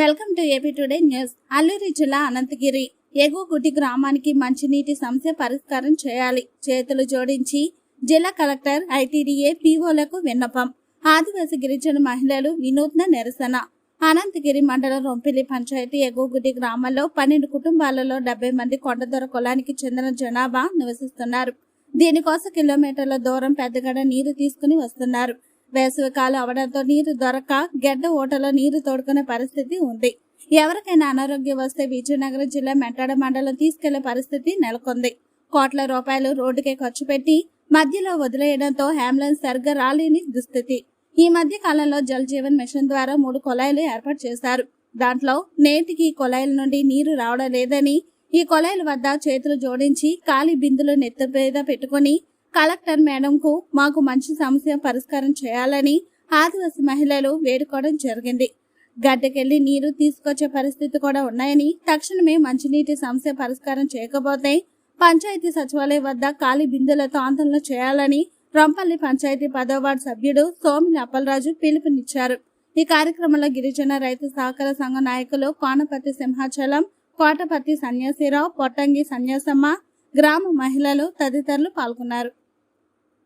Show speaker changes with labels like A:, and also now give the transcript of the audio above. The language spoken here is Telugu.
A: Welcome to AP today news. Alluri జిల్లా అనంతగిరి ఎగుగుటి గ్రామానికి మంచినీటి సమస్య పరిష్కారం చేయాలి. చేతులు జోడించి జిల్లా కలెక్టర్ ఐటీడీఏ పీఓలకు విన్నపం. ఆదివాసీ గిరిజన మహిళలు వినూత్న నిరసన. అనంతగిరి మండలం రొంపిలి పంచాయతీ ఎగువగుడి గ్రామంలో పన్నెండు కుటుంబాలలో డెబ్బై మంది కొండదొర కులానికి చెందిన జనాభా నివసిస్తున్నారు. దీనికోసం కిలోమీటర్ల దూరం పెద్దగడ నీరు తీసుకుని వస్తున్నారు. వేసవికాలం అవడంతో నీరు దొరక గెడ్డ ఓటలో నీరు తోడుకునే పరిస్థితి ఉంది. ఎవరికైనా అనారోగ్యం వస్తే విజయనగరం జిల్లా మెట్టాడ మండలం తీసుకెళ్ళే పరిస్థితి నెలకొంది. కోట్ల రూపాయలు రోడ్డుకే ఖర్చు పెట్టి మధ్యలో వదిలేయడంతో అంబులెన్స్ సరిగ్గా రాలేని దుస్థితి. ఈ మధ్య కాలంలో జల్ జీవన్ మిషన్ ద్వారా మూడు కొలాయిలు ఏర్పాటు చేశారు. దాంట్లో నేటికి కొలాయిల నుండి నీరు రావడం లేదని ఈ కొలాయిల వద్ద చేతులు జోడించి ఖాళీ బిందులు నెత్తి మీద పెట్టుకుని కలెక్టర్ మేడంకు మాకు మంచి సమస్య పరిష్కారం చేయాలని ఆదివాసీ మహిళలు వేడుకోవడం జరిగింది. గడ్డకెళ్ళి నీరు తీసుకొచ్చే పరిస్థితి కూడా ఉన్నాయని తక్షణమే మంచినీటి సమస్య పరిష్కారం చేయకపోతే పంచాయతీ సచివాలయం వద్ద ఖాళీ బిందులతో ఆందోళన చేయాలని రంపల్లి పంచాయతీ పదో వార్డు సభ్యుడు సోమిని అప్పలరాజు పిలుపునిచ్చారు. ఈ కార్యక్రమంలో గిరిజన రైతు సహకార సంఘ నాయకులు కోనపర్తి సింహాచలం కోటపర్తి సన్యాసిరావు పొట్టంగి సన్యాసమ్మ గ్రామ మహిళలు తదితరులు పాల్గొన్నారు.